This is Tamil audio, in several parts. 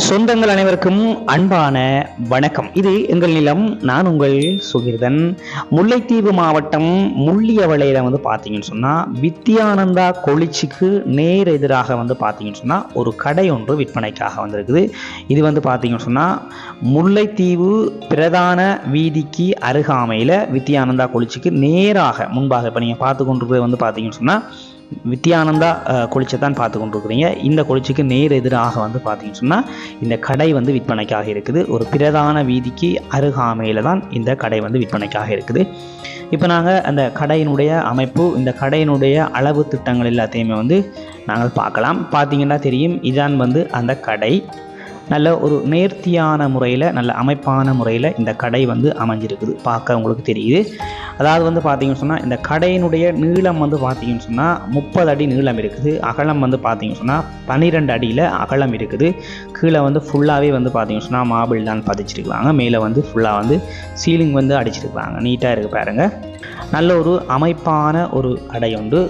சொந்தங்கள் அனைவருக்கும் அன்பான வணக்கம். இது எங்கள் நிலம் நான் உங்கள் சுகிர்தன். முல்லைத்தீவு மாவட்டம் முள்ளியவளையில வந்து பார்த்தீங்கன்னு சொன்னால் வித்யானந்தா கொளிச்சிக்கு நேர் எதிராக வந்து பார்த்தீங்கன்னு சொன்னால் ஒரு கடை ஒன்று விற்பனைக்காக வந்திருக்குது. இது வந்து பார்த்தீங்கன்னு சொன்னால் முல்லைத்தீவு பிரதான வீதிக்கு அருகாமையில் வித்யானந்தா கொளிச்சிக்கு நேராக முன்பாக இப்போ நீங்கள் பார்த்து கொண்டிருக்கிறது வந்து பார்த்தீங்கன்னு சொன்னால் வித்யானந்தா குளிச்சை கொளிச்சை தான் பார்த்து கொண்டிருக்கிறீங்க. இந்த கொளிச்சுக்கு நேர் எதிராக வந்து பார்த்தீங்கன்னு சொன்னால் இந்த கடை வந்து விற்பனைக்காக இருக்குது. ஒரு பிரதான வீதிக்கு அருகாமையில் தான் இந்த கடை வந்து விற்பனைக்காக இருக்குது. இப்போ நாங்கள் அந்த கடையினுடைய அமைப்பு இந்த கடையினுடைய அளவு திட்டங்கள் எல்லாத்தையுமே வந்து நாங்கள் பார்க்கலாம். பார்த்தீங்கன்னா தெரியும் இதான் வந்து அந்த கடை. நல்ல ஒரு நேர்த்தியான முறையில் நல்ல அமைப்பான முறையில் இந்த கடை வந்து அமைஞ்சிருக்குது. பார்க்க உங்களுக்கு தெரியுது. அதாவது வந்து பார்த்தீங்கன்னு சொன்னால் இந்த கடையினுடைய நீளம் வந்து பார்த்தீங்கன்னு சொன்னால் முப்பது அடி நீளம் இருக்குது. அகலம் வந்து பார்த்தீங்கன்னு சொன்னால் பன்னிரெண்டு அடியில் அகலம் இருக்குது. கீழே வந்து ஃபுல்லாகவே வந்து பார்த்தீங்கன்னு சொன்னால் மாபிள் தான் பதிச்சிருக்காங்க மேலே வந்து ஃபுல்லாக வந்து சீலிங் வந்து அடிச்சிருக்காங்க நீட்டாக இருக்குது பாருங்க. நல்ல ஒரு அமைப்பான ஒரு கடை உண்டு.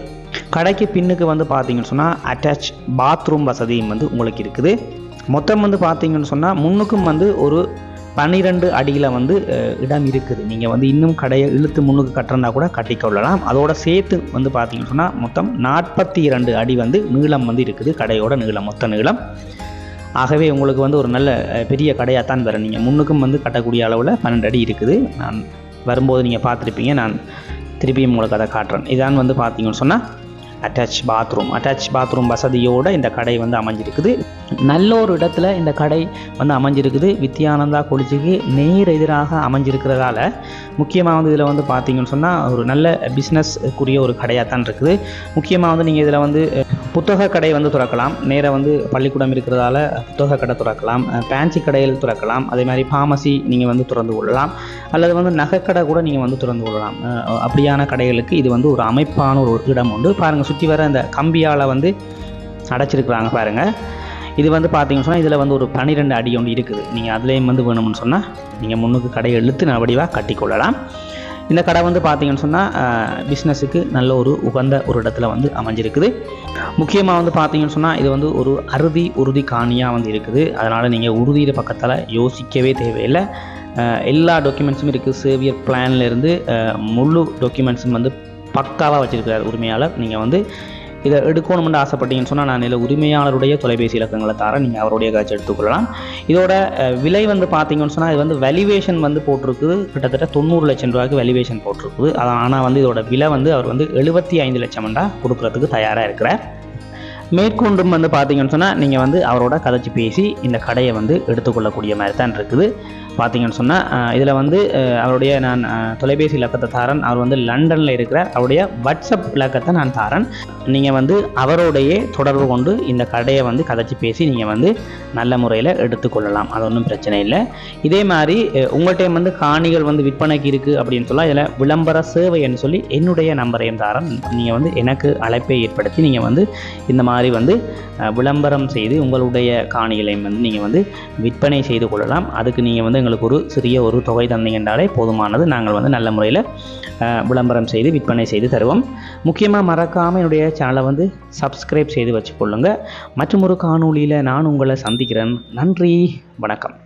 கடைக்கு பின்னுக்கு வந்து பார்த்தீங்கன்னு சொன்னால் அட்டாச் பாத்ரூம் வசதியும் வந்து உங்களுக்கு இருக்குது. மொத்தம் வந்து பார்த்தீங்கன்னு சொன்னால் முன்னுக்கும் வந்து ஒரு பன்னிரெண்டு அடியில் வந்து இடம் இருக்குது. நீங்கள் வந்து இன்னும் கடையை இழுத்து முன்னுக்கு கட்டுறதா கூட கட்டிக்கொள்ளலாம் அதோட சேர்த்து வந்து பார்த்தீங்கன்னு சொன்னால் மொத்தம் நாற்பத்தி இரண்டு அடி வந்து நீளம் வந்து இருக்குது கடையோட நீளம் மொத்த நீளம். ஆகவே உங்களுக்கு வந்து ஒரு நல்ல பெரிய கடையாக தான் வரேன் நீங்கள் முன்னுக்கும் வந்து கட்டக்கூடிய அளவில் பன்னெண்டு அடி இருக்குது. நான் வரும்போது நீங்கள் பார்த்துருப்பீங்க நான் திருப்பியும் உங்களுக்கு அதை காட்டுறேன். இதான் வந்து பார்த்தீங்கன்னு சொன்னால் அட்டாச் பாத்ரூம் அட்டாச் பாத்ரூம் வசதியோடு இந்த கடை வந்து அமைஞ்சிருக்குது. நல்ல ஒரு இடத்துல இந்த கடை வந்து அமைஞ்சிருக்குது. வித்யானந்தா கொலிஜிக்கு நேர் எதிராக அமைஞ்சிருக்கிறதால முக்கியமாக வந்து இதில் வந்து பார்த்தீங்கன்னு சொன்னால் ஒரு நல்ல பிஸ்னஸ்க்குரிய ஒரு கடையாக தான் இருக்குது. முக்கியமாக வந்து நீங்கள் இதில் வந்து புத்தக கடை வந்து திறக்கலாம். நேராக வந்து பள்ளிக்கூடம் இருக்கிறதால புத்தக கடை திறக்கலாம். பேன்சி கடையில் திறக்கலாம். அதே மாதிரி ஃபார்மசி நீங்கள் வந்து திறந்து கொள்ளலாம். அல்லது வந்து நகைக்கடை கூட நீங்கள் வந்து திறந்து கொள்ளலாம். அப்படியான கடைகளுக்கு இது வந்து ஒரு அமைப்பான ஒரு இடம் உண்டு. பாருங்கள் சுற்றி வர இந்த கம்பியால் வந்து அடைச்சிருக்கிறாங்க பாருங்கள் இது வந்து பார்த்தீங்கன்னு சொன்னால் இதில் வந்து ஒரு பன்னிரெண்டு அடி ஒன்று இருக்குது. நீங்கள் அதுலேயும் வந்து வேணும்னு சொன்னால் நீங்கள் முன்னுக்கு கடையை இழுத்து நான் வடிவாக கட்டிக்கொள்ளலாம் இந்த கடை வந்து பார்த்தீங்கன்னு சொன்னால் பிஸ்னஸுக்கு நல்ல ஒரு உகந்த ஒரு இடத்துல வந்து அமைஞ்சிருக்குது. முக்கியமாக வந்து பார்த்தீங்கன்னு சொன்னால் இது வந்து ஒரு அறுதி உறுதி காணியாக வந்து இருக்குது. அதனால் நீங்கள் உறுதியிற பக்கத்தில் யோசிக்கவே தேவையில்லை. எல்லா டாக்குமெண்ட்ஸும் இருக்குது சேவியர் பிளான்லேருந்து முழு டாக்குமெண்ட்ஸும் வந்து பக்காவாக வச்சுருக்கிறார் உரிமையாளர். நீங்கள் வந்து இதை எடுக்கணும்னு ஆசைப்பட்டீங்கன்னு சொன்னால் நான் இதில் உரிமையாளருடைய தொலைபேசி இலக்கங்களை தரேன். நீங்கள் அவருடைய காட்சி எடுத்துக்கொள்ளலாம். இதோட விலை வந்து பார்த்தீங்கன்னு சொன்னால் இது வந்து வேல்யூவேஷன் வந்து போட்டிருக்குது. கிட்டத்தட்ட தொண்ணூறு லட்சம் ரூபாய்க்கு வேல்யூவேஷன் போட்டிருக்குது. அதான் ஆனால் வந்து இதோட விலை வந்து அவர் வந்து எழுபத்தி ஐந்து லட்சம்டா கொடுக்குறதுக்கு தயாராக இருக்கிறார். மேற்கொண்டும் வந்து பார்த்தீங்கன்னு சொன்னால் நீங்கள் வந்து அவரோட கதைச்சி பேசி இந்த கடையை வந்து எடுத்துக்கொள்ளக்கூடிய மாதிரி தான் இருக்குது. பார்த்தீங்கன்னு சொன்னால் இதில் வந்து அவருடைய நான் தொலைபேசி இலக்கத்தை தாரன். அவர் வந்து லண்டனில் இருக்கிறார். அவருடைய வாட்ஸ்அப் இலக்கத்தை நான் தாரன். நீங்கள் வந்து அவருடைய தொடர்பு கொண்டு இந்த கடையை வந்து கதைச்சி பேசி நீங்கள் வந்து நல்ல முறையில் எடுத்துக்கொள்ளலாம். அது ஒன்றும் பிரச்சனை இல்லை. இதே மாதிரி உங்கள்கிட்ட வந்து காணிகள் வந்து விற்பனைக்கு இருக்குது அப்படின்னு சொல்லலாம் இதில் விளம்பர சேவைன்னு சொல்லி என்னுடைய நம்பரையும் தாரன். நீங்கள் வந்து எனக்கு அழைப்பை ஏற்படுத்தி நீங்கள் வந்து இந்த மாதிரி வந்து விளம்பரம் செய்து உங்களுடைய காணிகளையும் வந்து நீங்கள் வந்து விற்பனை செய்து கொள்ளலாம். அதுக்கு நீங்கள் வந்து எங்களுக்கு ஒரு சிறிய ஒரு தொகை தந்தீங்கன்றாலே போதுமானது. நாங்கள் வந்து நல்ல முறையில் விளம்பரம் செய்து விற்பனை செய்து தருவோம். முக்கியமாக மறக்காமல் என்னுடைய சேனலை வந்து சப்ஸ்கிரைப் செய்து வச்சுக்கொள்ளுங்கள் மற்றும் ஒரு காணொளியில் நான் உங்களை சந்திக்கிறேன். நன்றி வணக்கம்.